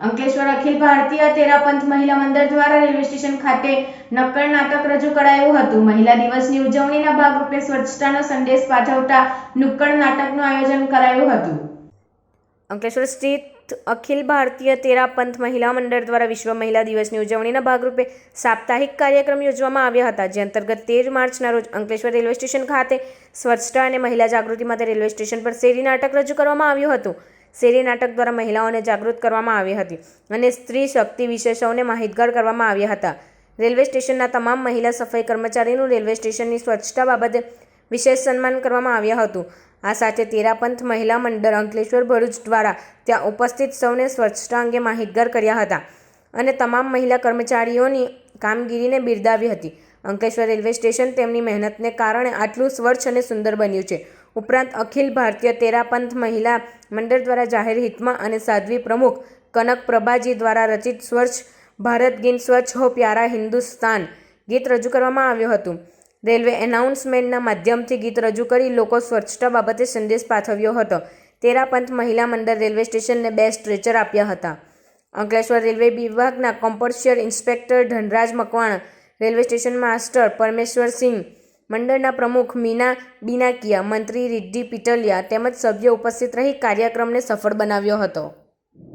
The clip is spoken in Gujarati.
અંકલેશ્વર અખિલ ભારતીય તેરાપંથ મહિલા મંડળ દ્વારા રેલવે સ્ટેશન ખાતે નક્કડ નાટક રજૂ કરાયું હતું. મહિલા દિવસની ઉજવણીના ભાગરૂપે સ્વચ્છતાનો સંદેશ પાઠવતા નુક્કડ નાટકનું આયોજન કરાયું હતું. અંકલેશ્વર સ્થિત અખિલ ભારતીય તેરાપંથ મહિલા મંડળ દ્વારા વિશ્વ મહિલા દિવસની ઉજવણીના ભાગરૂપે સાપ્તાહિક કાર્યક્રમ યોજવામાં આવ્યા હતા. જે અંતર્ગત તેર માર્ચના રોજ અંકલેશ્વર રેલવે સ્ટેશન ખાતે સ્વચ્છતા અને મહિલા જાગૃતિ માટે રેલવે સ્ટેશન પર શેરી નાટક રજૂ કરવામાં આવ્યું હતું. શેરી નાટક દ્વારા મહિલાઓને જાગૃત કરવામાં આવી હતી અને સ્ત્રી શક્તિ વિશે સૌને માહિતગાર કરવામાં આવ્યા હતા. રેલવે સ્ટેશનના તમામ મહિલા સફાઈ કર્મચારીનું રેલવે સ્ટેશનની સ્વચ્છતા બાબતે વિશેષ સન્માન કરવામાં આવ્યા હતું. આ સાથે તેરાપંથ મહિલા મંડળ અંકલેશ્વર ભરૂચ દ્વારા ત્યાં ઉપસ્થિત સૌને સ્વચ્છતા અંગે માહિતગાર કર્યા હતા અને તમામ મહિલા કર્મચારીઓની કામગીરીને બિરદાવી હતી. અંકલેશ્વર રેલવે સ્ટેશન તેમની મહેનતને કારણે આટલું સ્વચ્છ અને સુંદર બન્યું છે. ઉપરાંત અખિલ ભારતીય તેરાપંથ મહિલા મંડળ દ્વારા જાહેર હિતમાં અને સાધ્વી પ્રમુખ કનક પ્રભાજી દ્વારા રચિત સ્વચ્છ ભારત ગીત, સ્વચ્છ હો પ્યારા હિન્દુસ્તાન ગીત રજૂ કરવામાં આવ્યું હતું. રેલવે એનાઉન્સમેન્ટના માધ્યમથી ગીત રજૂ કરી લોકો સ્વચ્છતા બાબતે સંદેશ પાઠવ્યો હતો. તેરાપંથ મહિલા મંડળ રેલવે સ્ટેશનને બે સ્ટ્રેચર આપ્યા હતા. અંકલેશ્વર રેલવે વિભાગના commercial inspector Dhanraj Makwana, railway station master Parmeshwar Singh મંડળના પ્રમુખ મીના બિનાકિયા, મંત્રી રિદ્ધિ પીટલિયા તેમજ સભ્યો ઉપસ્થિત રહી કાર્યક્રમને સફળ બનાવ્યો હતો.